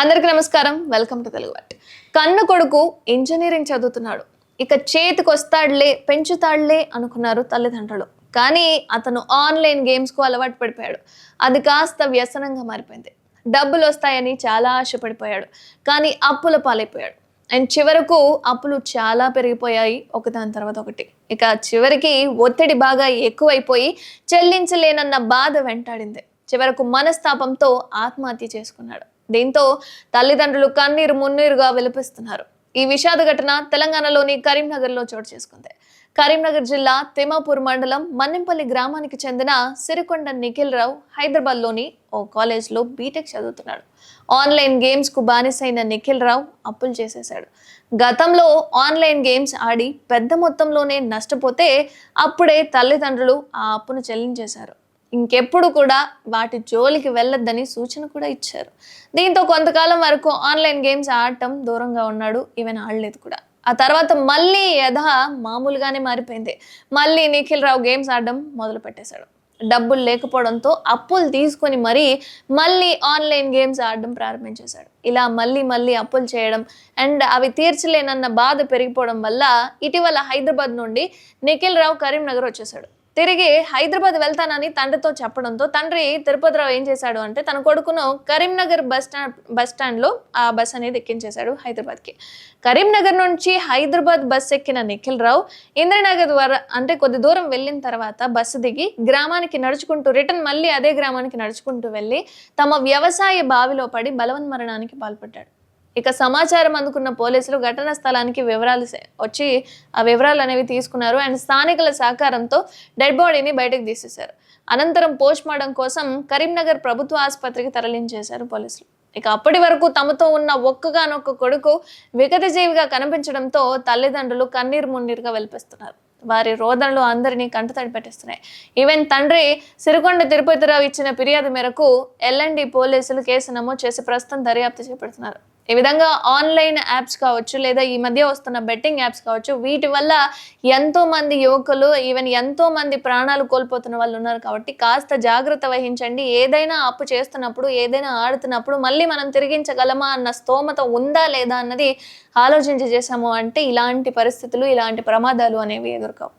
అందరికీ నమస్కారం. Welcome to Telugu what. కన్ను కొడుకు ఇంజనీరింగ్ చదువుతున్నాడు. ఇక చేతికి వస్తాడులే పెంచుతాడులే అనుకున్నారు తల్లిదండ్రులు. కానీ అతను ఆన్లైన్ గేమ్స్కు అలవాటు పడిపోయాడు. అది కాస్త వ్యసనంగా మారిపోయింది. డబ్బులు వస్తాయని చాలా ఆశపడిపోయాడు. కానీ అప్పుల పాలైపోయాడు. అండ్ చివరకు అప్పులు చాలా పెరిగిపోయాయి ఒకదాని తర్వాత ఒకటి. ఇక చివరికి ఒత్తిడి బాగా ఎక్కువైపోయి చెల్లించలేనన్న బాధ వెంటాడింది. చివరకు మనస్తాపంతో ఆత్మహత్య చేసుకున్నాడు. దీంతో తల్లిదండ్రులు కన్నీరు మున్నీరుగా విలపిస్తున్నారు. ఈ విషాద ఘటన తెలంగాణలోని కరీంనగర్లో చోటు చేసుకుంది. కరీంనగర్ జిల్లా తిమాపూర్ మండలం మన్నెంపల్లి గ్రామానికి చెందిన సిరికొండ నిఖిల్ రావు హైదరాబాద్లోని ఓ కాలేజ్లో బీటెక్ చదువుతున్నాడు. ఆన్లైన్ గేమ్స్కు బానిసైన నిఖిల్ రావు అప్పులు చేసేశాడు. గతంలో ఆన్లైన్ గేమ్స్ ఆడి పెద్ద మొత్తంలోనే నష్టపోతే అప్పుడే తల్లిదండ్రులు ఆ అప్పును చెల్లించేశారు. ఇంకెప్పుడు కూడా వాటి జోలికి వెళ్ళొద్దని సూచన కూడా ఇచ్చారు. దీంతో కొంతకాలం వరకు ఆన్లైన్ గేమ్స్ ఆడటం దూరంగా ఉన్నాడు ఈవెన్ ఆడలేదు కూడా. ఆ తర్వాత మళ్ళీ యథ మామూలుగానే మారిపోయింది. మళ్ళీ నిఖిల్ రావు గేమ్స్ ఆడడం మొదలు పెట్టేశాడు. డబ్బులు లేకపోవడంతో అప్పులు తీసుకొని మరీ మళ్ళీ ఆన్లైన్ గేమ్స్ ఆడడం ప్రారంభించేశాడు. ఇలా మళ్ళీ మళ్ళీ అప్పులు చేయడం అండ్ అవి తీర్చలేనన్న బాధ పెరిగిపోవడం వల్ల ఇటీవల హైదరాబాద్ నుండి నిఖిల్ రావు కరీంనగర్ వచ్చేసాడు తిరిగి హైదరాబాద్ వెళ్తానని తండ్రితో చెప్పడంతో తండ్రి తిరుపతిరావు ఏం చేశాడు అంటే తన కొడుకును కరీంనగర్ బస్ స్టాండ్ బస్ స్టాండ్లో ఆ బస్ అనేది ఎక్కించేశాడు హైదరాబాద్కి. కరీంనగర్ నుంచి హైదరాబాద్ బస్ ఎక్కిన నిఖిల్ రావు ఇంద్రనగర్ ద్వారా అంటే కొద్ది దూరం వెళ్ళిన తర్వాత బస్సు దిగి గ్రామానికి నడుచుకుంటూ రిటర్న్ మళ్ళీ అదే గ్రామానికి నడుచుకుంటూ వెళ్ళి తమ వ్యవసాయ బావిలో పడి బలవన్మరణానికి పాల్పడ్డాడు. ఇక సమాచారం అందుకున్న పోలీసులు ఘటనా స్థలానికి వివరాలు వచ్చి ఆ వివరాలు అనేవి తీసుకున్నారు. అండ్ స్థానికుల సహకారంతో డెడ్ బాడీని బయటకు తీసేశారు. అనంతరం పోస్ట్ మార్టం కోసం కరీంనగర్ ప్రభుత్వ ఆసుపత్రికి తరలించేశారు పోలీసులు. ఇక అప్పటి వరకు తమతో ఉన్న ఒక్కగానొక్క కొడుకు వికతజీవిగా కనిపించడంతో తల్లిదండ్రులు కన్నీరు మున్నీరుగా వెలిపిస్తున్నారు. వారి రోదనలు అందరినీ కంటతడి పెట్టిస్తున్నాయి. ఈవెన్ తండ్రి సిరికొండ తిరుపతిరావు ఇచ్చిన ఫిర్యాదు మేరకు ఎల్ఎండి పోలీసులు కేసు నమోదు చేసి ప్రస్తుతం దర్యాప్తు చేపడుతున్నారు. ఈ విధంగా ఆన్లైన్ యాప్స్ కావచ్చు లేదా ఈ మధ్య వస్తున్న బెట్టింగ్ యాప్స్ కావచ్చు వీటి వల్ల ఎంతో మంది యువకులు ఈవెన్ ఎంతో మంది ప్రాణాలు కోల్పోతున్న వాళ్ళు ఉన్నారు కాబట్టి కాస్త జాగ్రత్త వహించండి. ఏదైనా అప్పు చేస్తున్నప్పుడు ఏదైనా ఆడుతున్నప్పుడు మళ్ళీ మనం తిరిగించగలమా అన్న స్తోమత ఉందా లేదా అన్నది ఆలోచించి చేశాము అంటే ఇలాంటి పరిస్థితులు ఇలాంటి ప్రమాదాలు అనేవి ఎదుర్కోవు.